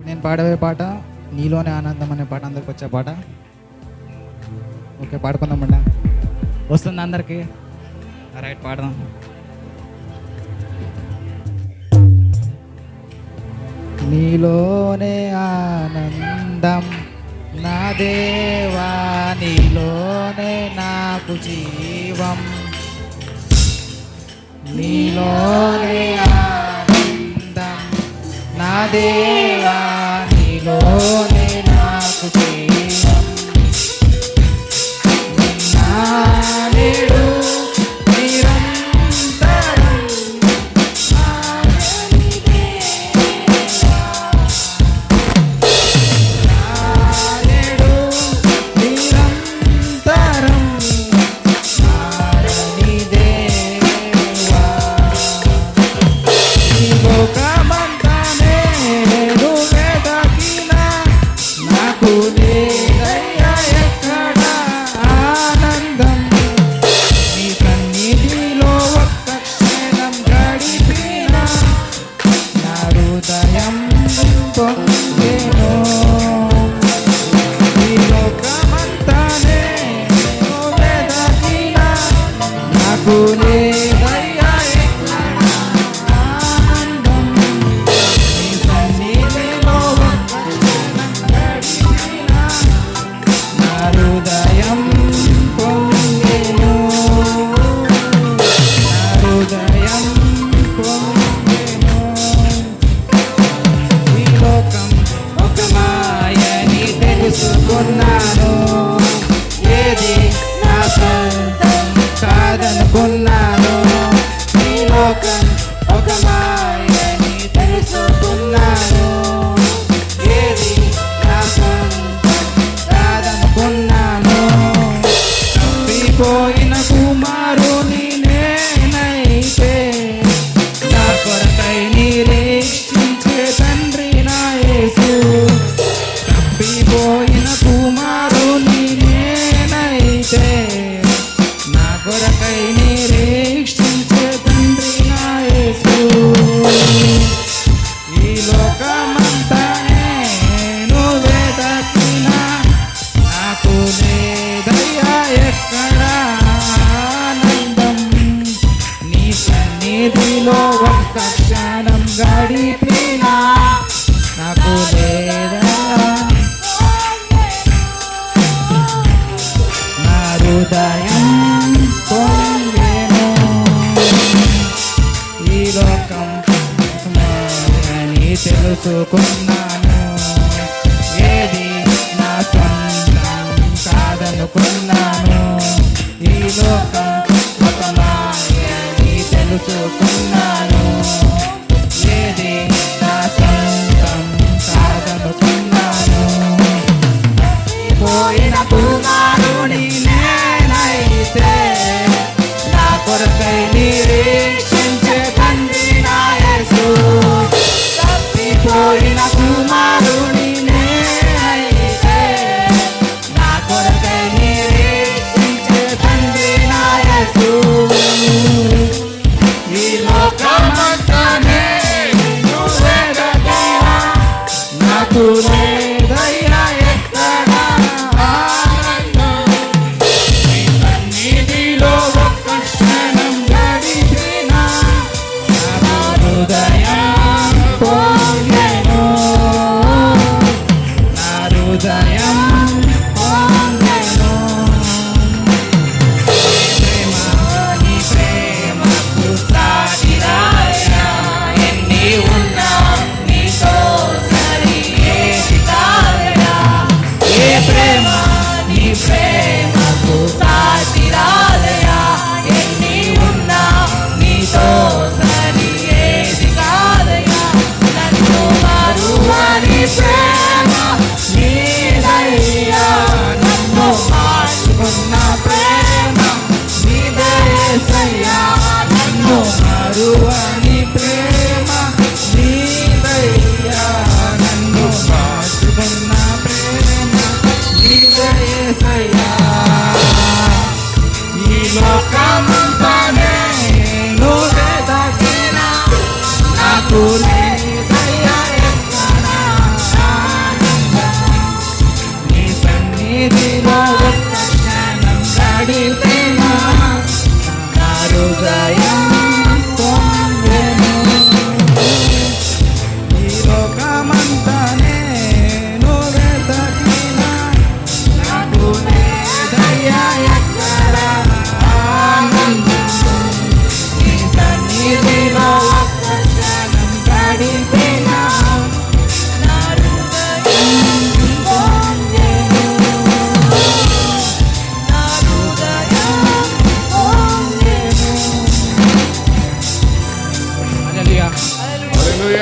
నేను పాడవే పాట నీలోనే ఆనందం అనే పాట అందరికి వచ్చే పాట. ఓకే పాడుకుందామండి వస్తుంది అందరికి. రైట్ పాడదాం. నీలోనే ఆనందం నా దేవా నీలోనే నాకు జీవం. నీలోనే ఆ Deva Nilone. నాకు లేదా నా హృదయం పొందేను ఈ తెలుసుకున్నా Karugai